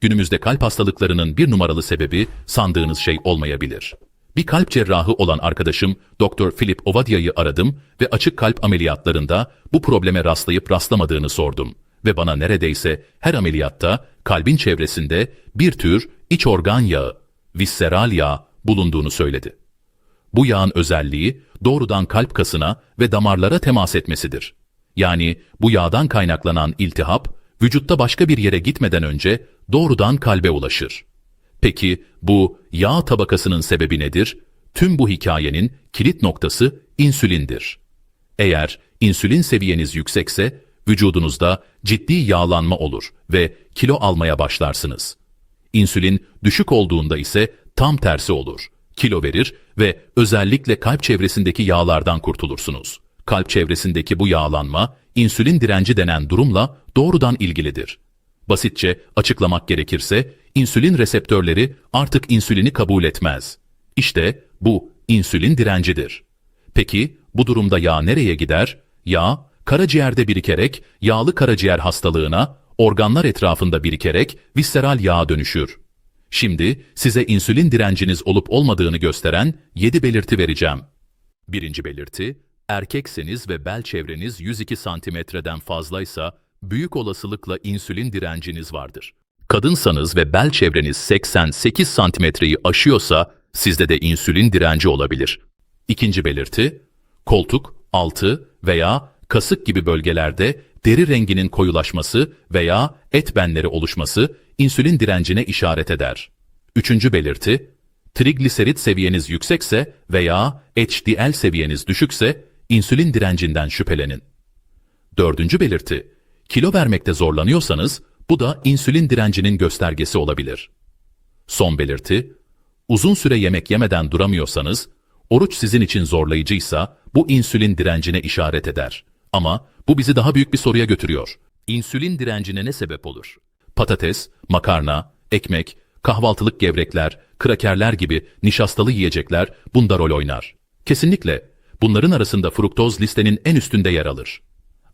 günümüzde kalp hastalıklarının bir numaralı sebebi sandığınız şey olmayabilir. Bir kalp cerrahı olan arkadaşım Dr. Philip Ovadia'yı aradım ve açık kalp ameliyatlarında bu probleme rastlayıp rastlamadığını sordum. Ve bana neredeyse her ameliyatta kalbin çevresinde bir tür iç organ yağı, visceral yağ bulunduğunu söyledi. Bu yağın özelliği doğrudan kalp kasına ve damarlara temas etmesidir. Yani bu yağdan kaynaklanan iltihap vücutta başka bir yere gitmeden önce doğrudan kalbe ulaşır. Peki bu yağ tabakasının sebebi nedir? Tüm bu hikayenin kilit noktası insülindir. Eğer insülin seviyeniz yüksekse vücudunuzda ciddi yağlanma olur ve kilo almaya başlarsınız. İnsülin düşük olduğunda ise tam tersi olur. Kilo verir ve özellikle kalp çevresindeki yağlardan kurtulursunuz. Kalp çevresindeki bu yağlanma, insülin direnci denen durumla doğrudan ilgilidir. Basitçe açıklamak gerekirse, insülin reseptörleri artık insülini kabul etmez. İşte bu insülin direncidir. Peki bu durumda yağ nereye gider? Yağ, karaciğerde birikerek yağlı karaciğer hastalığına, organlar etrafında birikerek visceral yağa dönüşür. Şimdi size insülin direnciniz olup olmadığını gösteren 7 belirti vereceğim. Birinci belirti, erkekseniz ve bel çevreniz 102 santimetreden fazlaysa büyük olasılıkla insülin direnciniz vardır. Kadınsanız ve bel çevreniz 88 santimetreyi aşıyorsa sizde de insülin direnci olabilir. İkinci belirti, koltuk, altı veya kasık gibi bölgelerde deri renginin koyulaşması veya et benleri oluşması insülin direncine işaret eder. Üçüncü belirti, trigliserit seviyeniz yüksekse veya HDL seviyeniz düşükse insülin direncinden şüphelenin. Dördüncü belirti, kilo vermekte zorlanıyorsanız bu da insülin direncinin göstergesi olabilir. Son belirti, uzun süre yemek yemeden duramıyorsanız, oruç sizin için zorlayıcıysa bu insülin direncine işaret eder. Ama bu bizi daha büyük bir soruya götürüyor. İnsülin direncine ne sebep olur? Patates, makarna, ekmek, kahvaltılık gevrekler, krakerler gibi nişastalı yiyecekler bunda rol oynar. Kesinlikle bunların arasında fruktoz listenin en üstünde yer alır.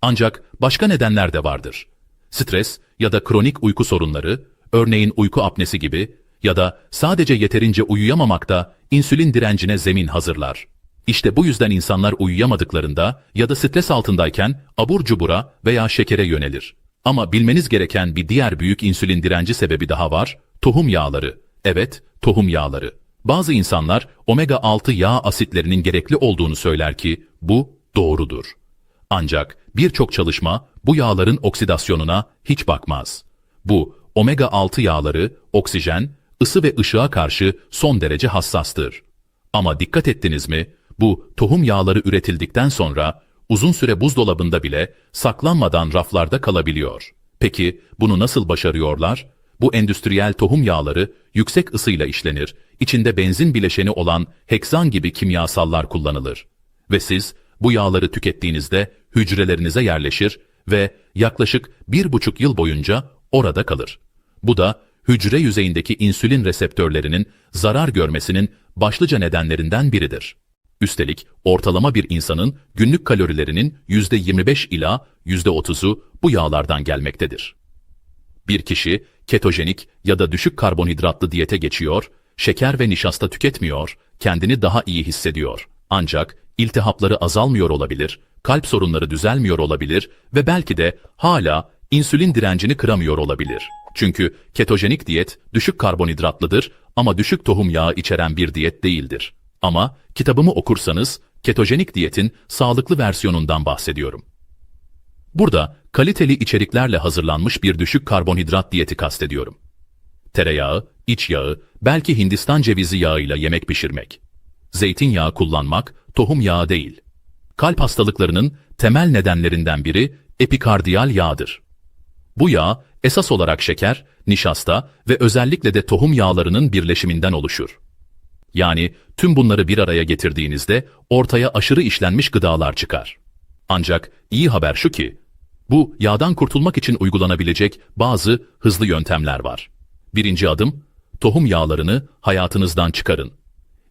Ancak başka nedenler de vardır. Stres ya da kronik uyku sorunları, örneğin uyku apnesi gibi ya da sadece yeterince uyuyamamak da insülin direncine zemin hazırlar. İşte bu yüzden insanlar uyuyamadıklarında ya da stres altındayken abur cubura veya şekere yönelir. Ama bilmeniz gereken bir diğer büyük insülin direnci sebebi daha var, tohum yağları. Evet, tohum yağları. Bazı insanlar omega 6 yağ asitlerinin gerekli olduğunu söyler ki bu doğrudur. Ancak birçok çalışma bu yağların oksidasyonuna hiç bakmaz. Bu omega 6 yağları oksijen, ısı ve ışığa karşı son derece hassastır. Ama dikkat ettiniz mi? Bu tohum yağları üretildikten sonra uzun süre buzdolabında bile saklanmadan raflarda kalabiliyor. Peki bunu nasıl başarıyorlar? Bu endüstriyel tohum yağları yüksek ısıyla işlenir. İçinde benzin bileşeni olan heksan gibi kimyasallar kullanılır. Ve siz bu yağları tükettiğinizde hücrelerinize yerleşir ve yaklaşık bir buçuk yıl boyunca orada kalır. Bu da hücre yüzeyindeki insülin reseptörlerinin zarar görmesinin başlıca nedenlerinden biridir. Üstelik ortalama bir insanın günlük kalorilerinin %25 ila %30'u bu yağlardan gelmektedir. Bir kişi ketojenik ya da düşük karbonhidratlı diyete geçiyor, şeker ve nişasta tüketmiyor, kendini daha iyi hissediyor. Ancak iltihapları azalmıyor olabilir, kalp sorunları düzelmiyor olabilir ve belki de hala insülin direncini kıramıyor olabilir. Çünkü ketojenik diyet düşük karbonhidratlıdır ama düşük tohum yağı içeren bir diyet değildir. Ama kitabımı okursanız ketojenik diyetin sağlıklı versiyonundan bahsediyorum. Burada kaliteli içeriklerle hazırlanmış bir düşük karbonhidrat diyeti kastediyorum. Tereyağı, iç yağı, belki Hindistan cevizi yağıyla yemek pişirmek. Zeytinyağı kullanmak, tohum yağı değil. Kalp hastalıklarının temel nedenlerinden biri epikardiyal yağdır. Bu yağ esas olarak şeker, nişasta ve özellikle de tohum yağlarının birleşiminden oluşur. Yani tüm bunları bir araya getirdiğinizde ortaya aşırı işlenmiş gıdalar çıkar. Ancak iyi haber şu ki, bu yağdan kurtulmak için uygulanabilecek bazı hızlı yöntemler var. Birinci adım, tohum yağlarını hayatınızdan çıkarın.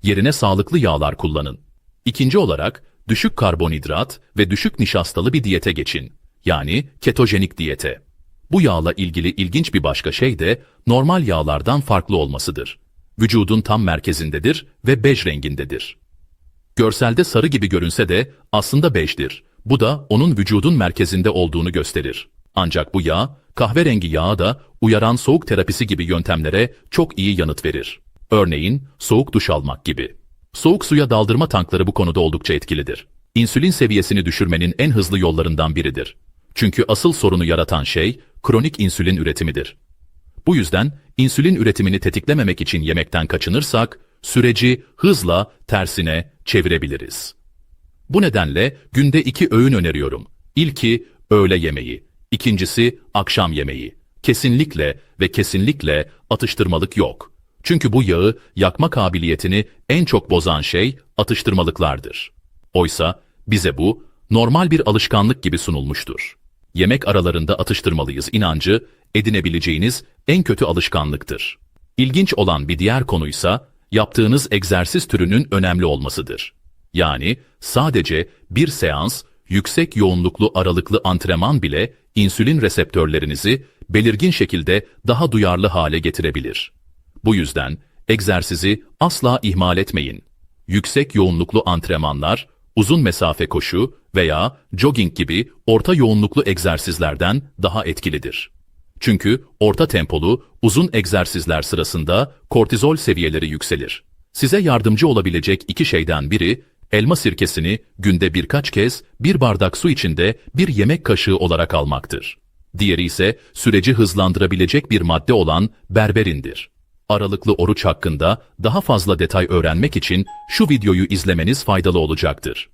Yerine sağlıklı yağlar kullanın. İkinci olarak, düşük karbonhidrat ve düşük nişastalı bir diyete geçin. Yani ketojenik diyete. Bu yağla ilgili ilginç bir başka şey de normal yağlardan farklı olmasıdır. Vücudun tam merkezindedir ve bej rengindedir. Görselde sarı gibi görünse de aslında bejdir. Bu da onun vücudun merkezinde olduğunu gösterir. Ancak bu yağ, kahverengi yağı da uyaran soğuk terapisi gibi yöntemlere çok iyi yanıt verir. Örneğin soğuk duş almak gibi. Soğuk suya daldırma tankları bu konuda oldukça etkilidir. İnsülin seviyesini düşürmenin en hızlı yollarından biridir. Çünkü asıl sorunu yaratan şey kronik insülin üretimidir. Bu yüzden insülin üretimini tetiklememek için yemekten kaçınırsak süreci hızla tersine çevirebiliriz. Bu nedenle günde iki öğün öneriyorum. İlki öğle yemeği, ikincisi akşam yemeği. Kesinlikle ve kesinlikle atıştırmalık yok. Çünkü bu yağı yakma kabiliyetini en çok bozan şey atıştırmalıklardır. Oysa bize bu normal bir alışkanlık gibi sunulmuştur. Yemek aralarında atıştırmalıyız inancı edinebileceğiniz en kötü alışkanlıktır. İlginç olan bir diğer konuysa yaptığınız egzersiz türünün önemli olmasıdır. Yani sadece bir seans, yüksek yoğunluklu aralıklı antrenman bile insülin reseptörlerinizi belirgin şekilde daha duyarlı hale getirebilir. Bu yüzden egzersizi asla ihmal etmeyin. Yüksek yoğunluklu antrenmanlar, uzun mesafe koşu veya jogging gibi orta yoğunluklu egzersizlerden daha etkilidir. Çünkü orta tempolu, uzun egzersizler sırasında kortizol seviyeleri yükselir. Size yardımcı olabilecek iki şeyden biri, elma sirkesini günde birkaç kez bir bardak su içinde bir yemek kaşığı olarak almaktır. Diğeri ise süreci hızlandırabilecek bir madde olan berberindir. Aralıklı oruç hakkında daha fazla detay öğrenmek için şu videoyu izlemeniz faydalı olacaktır.